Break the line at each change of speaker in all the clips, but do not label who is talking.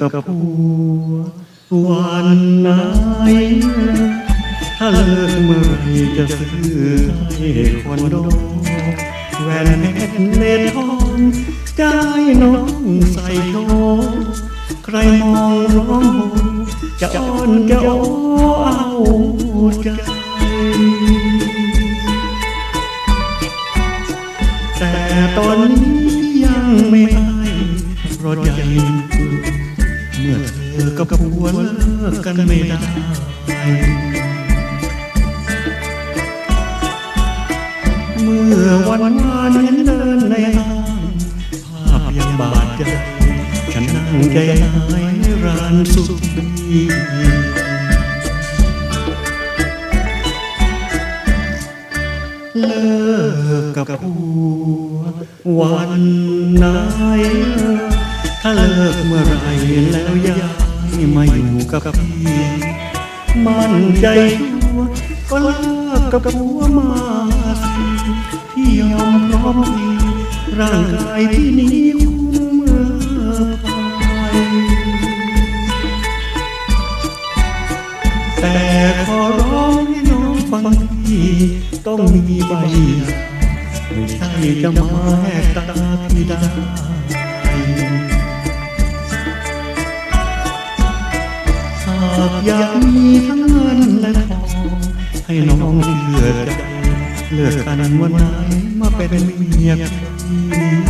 กับผัววันไหนถ้าเลิกเมื่อไรจะซื้อให้คนโดแหวนเพชรเลนทองจะให้น้องใส่โชว์ใครมองร้องโหจะอ้อนจะโอ้เอาใจแต่ตอนนี้ยังไม่ได้ ราะใจเมื่อเธอกับผัวเลิกกันไม่ได้เมื่อวันวานเห็นเดินในห้างภาพยังบาดใจฉันนั่งใจหายในร้านสุขีเลิกกับผัววันไหน ถ้าเลิกเมื่อไรแล้วยายมาอยู่กับพี่มั่นใจชัวร์ก็เลิกกับผัวมาสิพี่ยอมพร้อมพลีร่างกายที่นี้คุ้มเมื่อไปแต่ขอร้องให้น้องฟังพี่ต้องมีใบไม่ใช่จะมาแหกตาพี่ได้ากอยากมีทั้งเงินและทอง ให้น้องเลือกเลือกกันวันไหนมาเป็นเมียพี่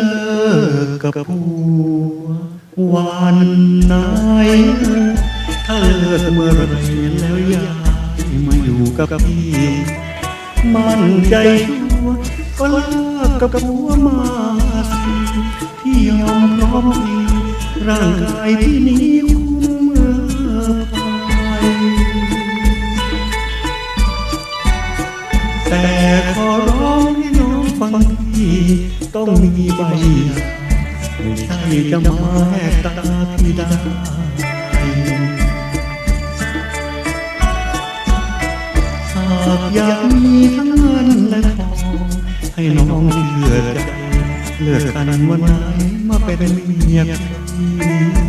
ลิกกับผัววันไหนถ้าเลิกเมื่อไรแล้วยายมาอยู่กับพี่ มั่นใจชัวร์ก็เลิกกับผัวมาสิพี่ยอมพร้อมพลีร่างกายที่นี้ ต้องมีใบไม่ใช่จะมาแหกตาพี่ได้หากอยากมีทั้งเงินและทอง ให้น้องเลือกใจเลือกกันวันไหนมาเป็นเมียพี่